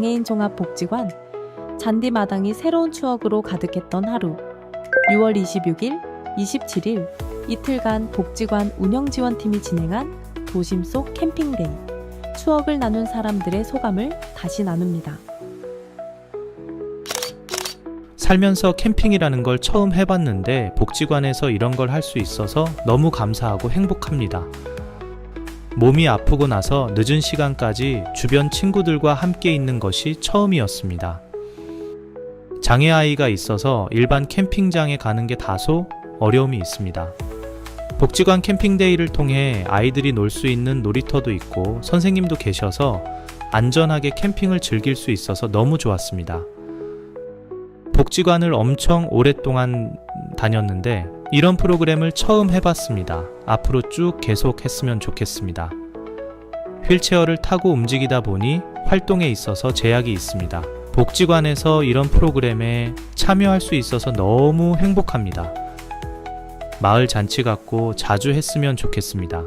서울장애인 종합복지관 잔디 마당이 새로운 추억으로 가득했던 하루. 6월 26일, 27일 이틀간 복지관 운영지원팀이 진행한 도심 속 캠핑데이. 추억을 나눈 사람들의 소감을 다시 나눕니다. 살면서 캠핑이라는 걸 처음 해봤는데 복지관에서 이런 걸 할 수 있어서 너무 감사하고 행복합니다. 몸이 아프고 나서 늦은 시간까지 주변 친구들과 함께 있는 것이 처음이었습니다. 장애 아이가 있어서 일반 캠핑장에 가는 게 다소 어려움이 있습니다. 복지관 캠핑데이를 통해 아이들이 놀 수 있는 놀이터도 있고 선생님도 계셔서 안전하게 캠핑을 즐길 수 있어서 너무 좋았습니다. 복지관을 엄청 오랫동안 다녔는데 이런 프로그램을 처음 해봤습니다. 앞으로 쭉 계속 했으면 좋겠습니다. 휠체어를 타고 움직이다 보니 활동에 있어서 제약이 있습니다. 복지관에서 이런 프로그램에 참여할 수 있어서 너무 행복합니다. 마을 잔치 같고 자주 했으면 좋겠습니다.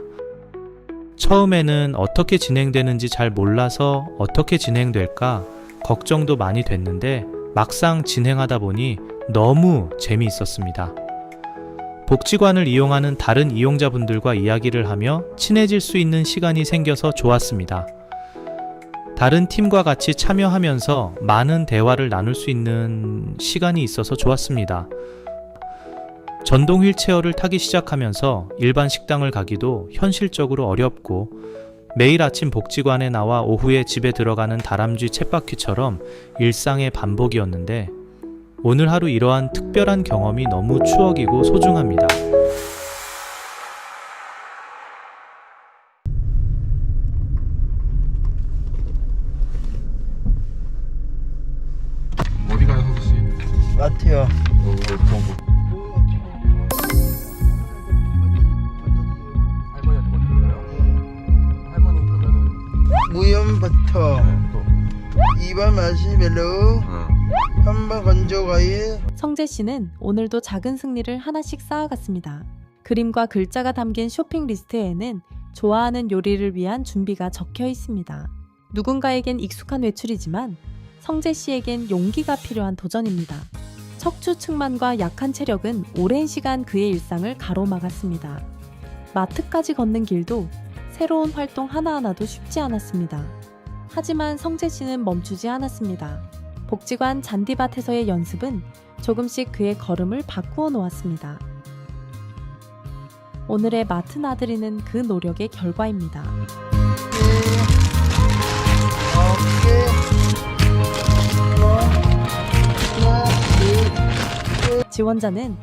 처음에는 어떻게 진행되는지 잘 몰라서 어떻게 진행될까 걱정도 많이 됐는데 막상 진행하다 보니 너무 재미있었습니다. 복지관을 이용하는 다른 이용자분들과 이야기를 하며 친해질 수 있는 시간이 생겨서 좋았습니다. 다른 팀과 같이 참여하면서 많은 대화를 나눌 수 있는 시간이 있어서 좋았습니다. 전동 휠체어를 타기 시작하면서 일반 식당을 가기도 현실적으로 어렵고 매일 아침 복지관에 나와 오후에 집에 들어가는 다람쥐 쳇바퀴처럼 일상의 반복이었는데 오늘 하루 이러한 특별한 경험이 너무 추억이고 소중합니다. 건조과일, 성재 씨는 오늘도 작은 승리를 하나씩 쌓아갔습니다. 그림과 글자가 담긴 쇼핑 리스트에는 좋아하는 요리를 위한 준비가 적혀 있습니다. 누군가에겐 익숙한 외출이지만 성재 씨에겐 용기가 필요한 도전입니다. 척추 측만과 약한 체력은 오랜 시간 그의 일상을 가로막았습니다. 마트까지 걷는 길도 새로운 활동 하나하나도 쉽지 않았습니다. 하지만 성재 씨는 멈추지 않았습니다. 복지관 잔디밭에서의 연습은 조금씩 그의 걸음을 바꾸어 놓았습니다. 오늘의 마트 나들이는 그 노력의 결과입니다. 지원자는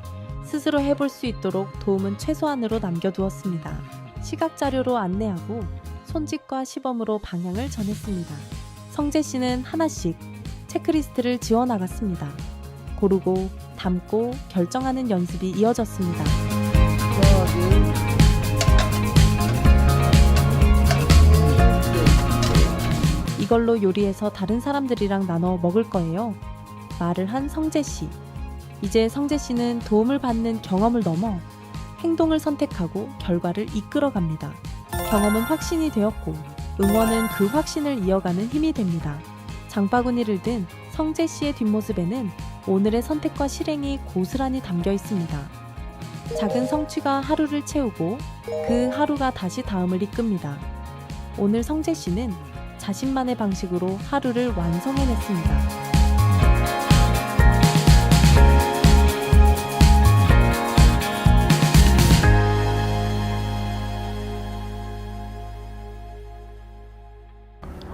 스스로 해볼 수 있도록 도움은 최소한으로 남겨두었습니다. 시각 자료로 안내하고 손짓과 시범으로 방향을 전했습니다. 성재 씨는 하나씩 체크리스트를 지워 나갔습니다. 고르고 담고 결정하는 연습이 이어졌습니다. 이걸로 요리해서 다른 사람들이랑 나눠 먹을 거예요. 말을 한 성재 씨. 이제 성재 씨는 도움을 받는 경험을 넘어 행동을 선택하고 결과를 이끌어 갑니다. 경험은 확신이 되었고 응원은 그 확신을 이어가는 힘이 됩니다. 장바구니를 든 성재 씨의 뒷모습에는 오늘의 선택과 실행이 고스란히 담겨 있습니다. 작은 성취가 하루를 채우고 그 하루가 다시 다음을 이끕니다. 오늘 성재 씨는 자신만의 방식으로 하루를 완성해냈습니다.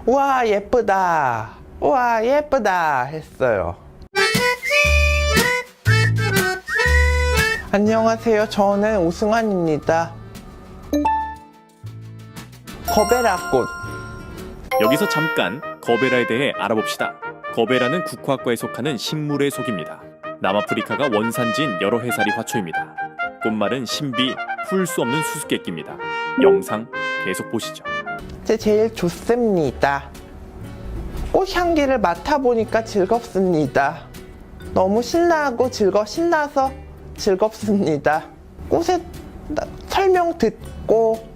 와 예쁘다 와 예쁘다 했어요 안녕하세요 저는 오승환입니다 거베라꽃 여기서 잠깐 거베라에 대해 알아봅시다. 거베라는 국화과에 속하는 식물의 속입니다. 남아프리카가 원산지인 여러 해살이 화초입니다. 꽃말은 신비, 풀 수 없는 수수께끼입니다. 영상 계속 보시죠. 제 제일 좋습니다 꽃향기를 맡아보니까 즐겁습니다 너무 신나고 즐거 신나서 즐겁습니다 나- 설명 듣고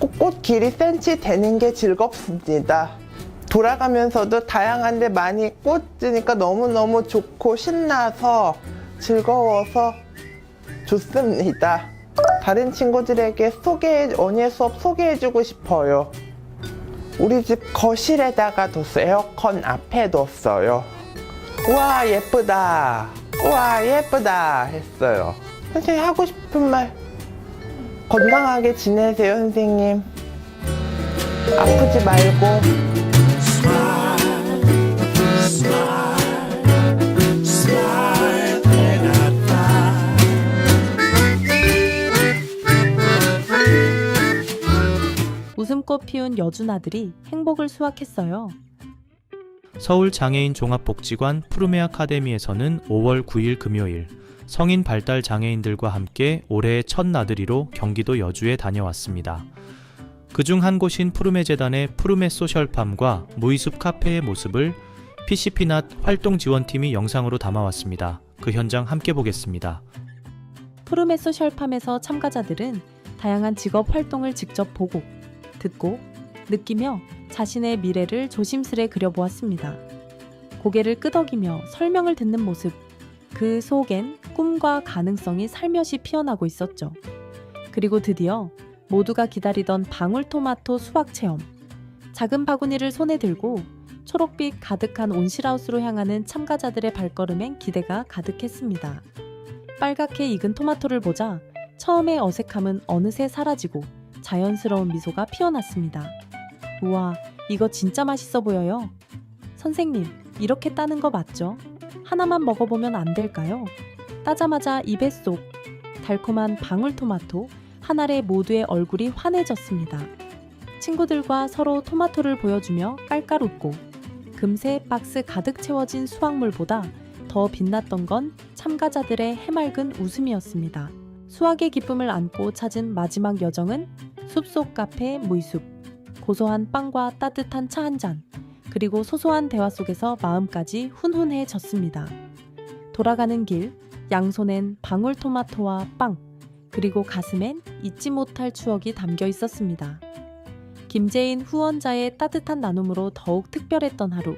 꽃, 꽃 길이 센치 되는 게 즐겁습니다 돌아가면서도 다양한데 많이 꽂으니까 너무너무 좋고 신나서 즐거워서 좋습니다. 다른 친구들에게 소개, 언니의 수업 소개해주고 싶어요. 우리 집 거실에다가 뒀어요. 에어컨 앞에 뒀어요. 우와, 예쁘다. 우와, 예쁘다. 했어요. 선생님, 하고 싶은 말. 건강하게 지내세요, 선생님. 아프지 말고. 웃음꽃 피운 여주나들이 행복을 수확했어요. 서울 장애인 종합복지관 푸르메 아카데미에서는 5월 9일 금요일 성인 발달 장애인들과 함께 올해의 첫 나들이로 경기도 여주에 다녀왔습니다. 그중 한 곳인 푸르메 재단의 푸르메 소셜팜과 무이숲 카페의 모습을 PCP낫 활동 지원팀이 영상으로 담아왔습니다. 그 현장 함께 보겠습니다. 푸르메 소셜팜에서 참가자들은 다양한 직업 활동을 직접 보고 듣고 느끼며 자신의 미래를 조심스레 그려보았습니다. 고개를 끄덕이며 설명을 듣는 모습. 그 속엔 꿈과 가능성이 살며시 피어나고 있었죠. 그리고 드디어 모두가 기다리던 방울토마토 수확 체험. 작은 바구니를 손에 들고 초록빛 가득한 온실하우스로 향하는 참가자들의 발걸음엔 기대가 가득했습니다. 빨갛게 익은 토마토를 보자 처음의 어색함은 어느새 사라지고 자연스러운 미소가 피어났습니다. 우와, 이거 진짜 맛있어 보여요. 선생님, 이렇게 따는 거 맞죠? 하나만 먹어보면 안 될까요? 따자마자 입에 쏙 달콤한 방울토마토 한 알에 모두의 얼굴이 환해졌습니다. 친구들과 서로 토마토를 보여주며 깔깔 웃고 금세 박스 가득 채워진 수확물보다 더 빛났던 건 참가자들의 해맑은 웃음이었습니다. 수학의 기쁨을 안고 찾은 마지막 여정은 숲속 카페 무이숲. 고소한 빵과 따뜻한 차 한 잔, 그리고 소소한 대화 속에서 마음까지 훈훈해졌습니다. 돌아가는 길, 양손엔 방울토마토와 빵, 그리고 가슴엔 잊지 못할 추억이 담겨 있었습니다. 김재인 후원자의 따뜻한 나눔으로 더욱 특별했던 하루.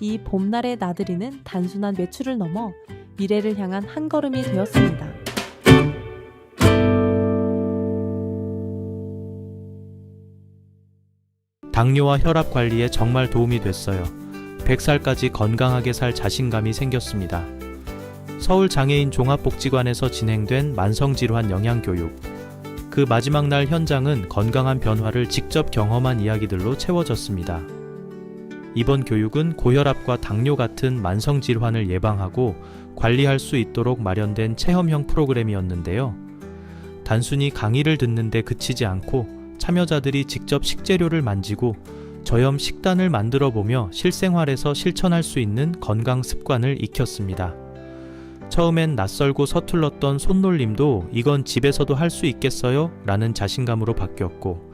이 봄날의 나들이는 단순한 외출을 넘어 미래를 향한 한 걸음이 되었습니다. 당뇨와 혈압 관리에 정말 도움이 됐어요. 100살까지 건강하게 살 자신감이 생겼습니다. 서울 장애인 종합복지관에서 진행된 만성질환 영양교육. 그 마지막 날 현장은 건강한 변화를 직접 경험한 이야기들로 채워졌습니다. 이번 교육은 고혈압과 당뇨 같은 만성질환을 예방하고 관리할 수 있도록 마련된 체험형 프로그램이었는데요. 단순히 강의를 듣는데 그치지 않고 참여자들이 직접 식재료를 만지고 저염 식단을 만들어 보며 실생활에서 실천할 수 있는 건강 습관을 익혔습니다. 처음엔 낯설고 서툴렀던 손놀림도 이건 집에서도 할 수 있겠어요? 라는 자신감으로 바뀌었고,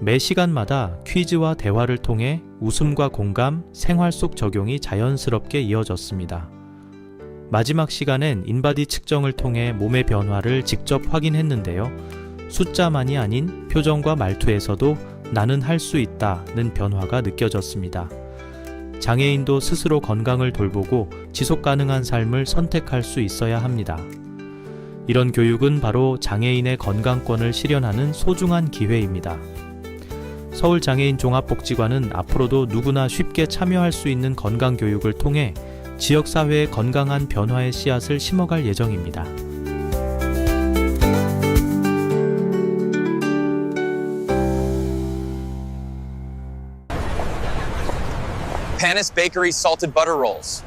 매 시간마다 퀴즈와 대화를 통해 웃음과 공감, 생활 속 적용이 자연스럽게 이어졌습니다. 마지막 시간엔 인바디 측정을 통해 몸의 변화를 직접 확인했는데요. 숫자만이 아닌 표정과 말투에서도 나는 할 수 있다는 변화가 느껴졌습니다. 장애인도 스스로 건강을 돌보고 지속 가능한 삶을 선택할 수 있어야 합니다. 이런 교육은 바로 장애인의 건강권을 실현하는 소중한 기회입니다. 서울 장애인 종합복지관은 앞으로도 누구나 쉽게 참여할 수 있는 건강 교육을 통해 지역 사회의 건강한 변화의 씨앗을 심어갈 예정입니다. Panis Bakery salted butter rolls.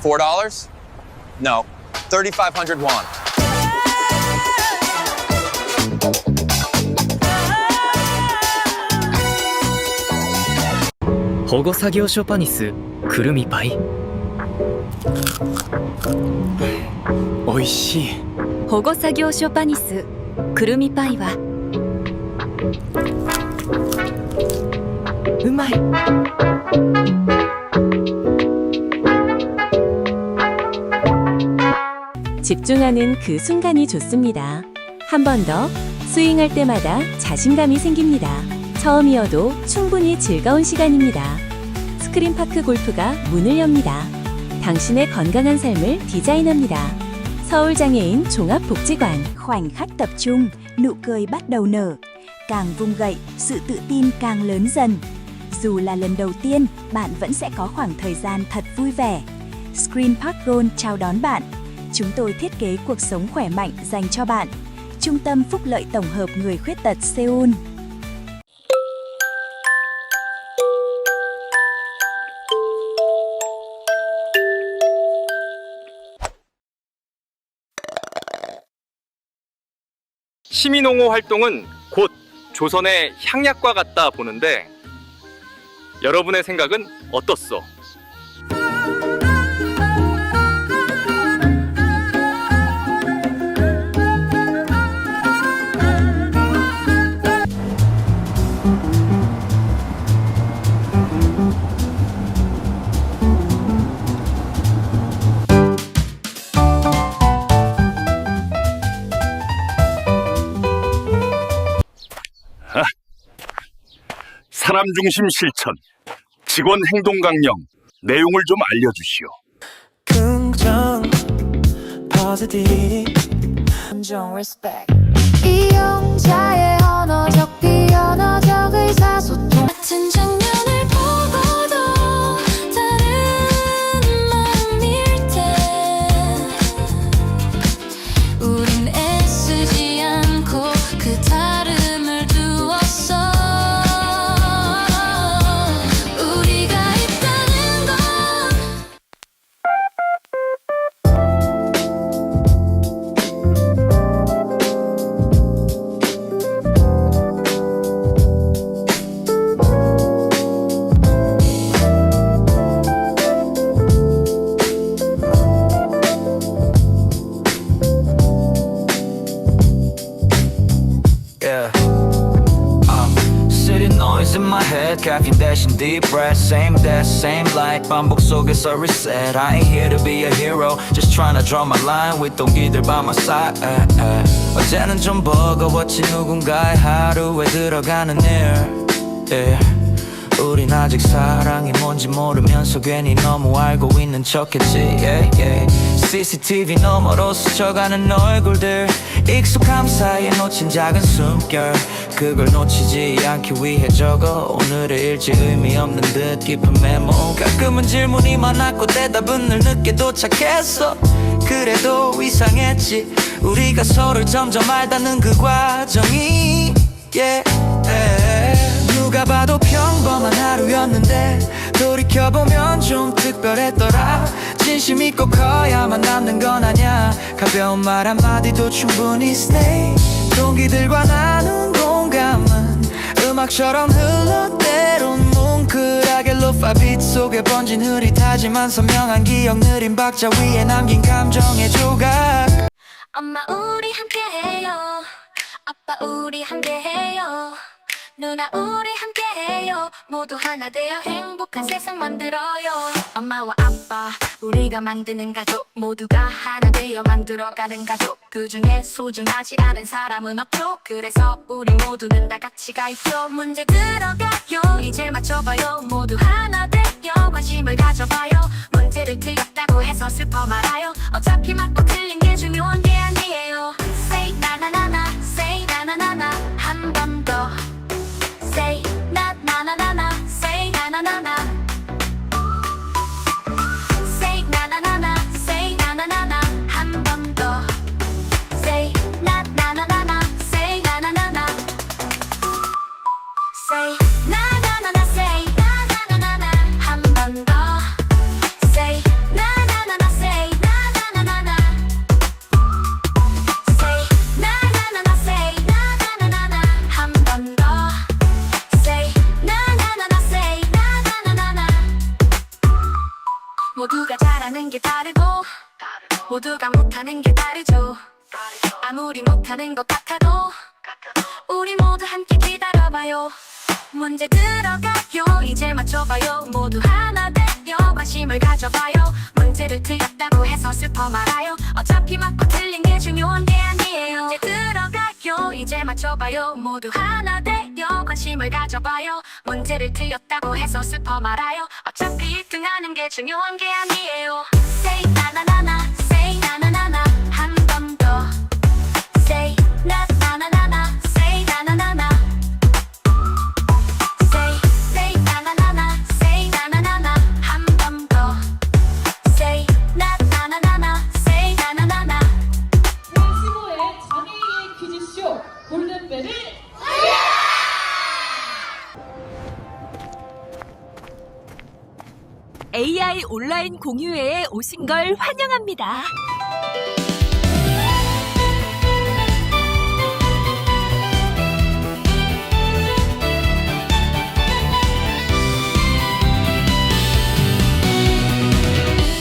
Four dollars? No, thirty-five hundred won. "保護作業所パニスくるみパイ」おいしい保護作業所パニスくるみパイはうまい 집중하는 그 순간이 좋습니다. 한 번 더 스윙할 때마다 자신감이 생깁니다. 처음이어도 충분히 즐거운 시간입니다. 스크린파크 골프가 문을 엽니다. 당신의 건강한 삶을 디자인합니다. 서울장애인 종합복지관 khoảnh khắc tập trung, nụ cười bắt đầu nở. Càng vung gậy, sự tự tin càng lớn dần. Dù là lần đầu tiên, bạn vẫn sẽ có khoảng thời gian thật vui vẻ. Screen Park Gold chào đón bạn. Chúng tôi thiết kế cuộc sống khỏe mạnh dành cho bạn. Trung tâm Phúc lợi Tổng hợp Người Khuyết tật Seoul 시민옹호 활동은 곧 조선의 향약과 같다 보는데 여러분의 생각은 어떻소? 사람 중심 실천, 직원 행동 강령, 내용을 좀 알려주시오. 긍정 positive John Respect 이용자의 언어적 비언어적 의사소통 같은 장 noise in my head, caffeine dashing deep breath. Same death, same light. 반복 속에서 reset. I ain't here to be a hero. Just trying to draw my line with 동기들 by my side. 어제는 좀 버거웠지 누군가의 하루에 들어가는 일. Yeah. 우린 아직 사랑이 뭔지 모르면서 괜히 너무 알고 있는 척했지 yeah, yeah. CCTV 너머로 스쳐가는 얼굴들. 익숙함 사이에 놓친 작은 숨결. 그걸 놓치지 않기 위해 적어 오늘의 일지 의미 없는 듯 깊은 메모. 가끔은 질문이 많았고 대답은 늘 늦게 도착했어. 그래도 이상했지. 우리가 서로를 점점 알다는 그 과정이 yeah. 누가 봐도 평범한 하루였는데 돌이켜보면 좀 특별했더라 진심 있고 커야만 남는 건 아냐 가벼운 말 한마디도 충분히 stay. 동기들과 나눈 공감은 음악처럼 흘러 때론 뭉클하게 루파빛 속에 번진 흐릿하지만 선명한 기억 느린 박자 위에 남긴 감정의 조각. 엄마 우리 함께해요. 아빠 우리 함께해요 누나 우리 함께해요. 모두 하나 되어 행복한 세상 만들어요. 엄마와 아빠 우리가 만드는 가족 모두가 하나 되어 만들어가는 가족. 그 중에 소중하지 않은 사람은 없죠. 그래서 우리 모두는 다 같이 가있죠. 문제 들어가요. 이제 맞춰봐요. 모두 하나 되어 관심을 가져봐요. 문제를 틀렸다고 해서 슬퍼 말아요. 어차피 맞고 틀린 게 중요한 게 다른 것 같아도 우리 모두 함께 기다려봐요. 문제 들어가요? 이제 맞춰봐요. 모두 하나 되어 관심을 가져봐요. 문제를 틀렸다고 해서 슬퍼 말아요. 어차피 맞고 틀린 게 중요한 게 아니에요. 문제 들어가요? 이제 맞춰봐요. 모두 하나 되어 관심을 가져봐요. 문제를 틀렸다고 해서 슬퍼 말아요. 어차피 1등하는 게 중요한 게 아니에요. Say 나나나나 Say 나나나나 AI 온라인 공유회에 오신 걸 환영합니다.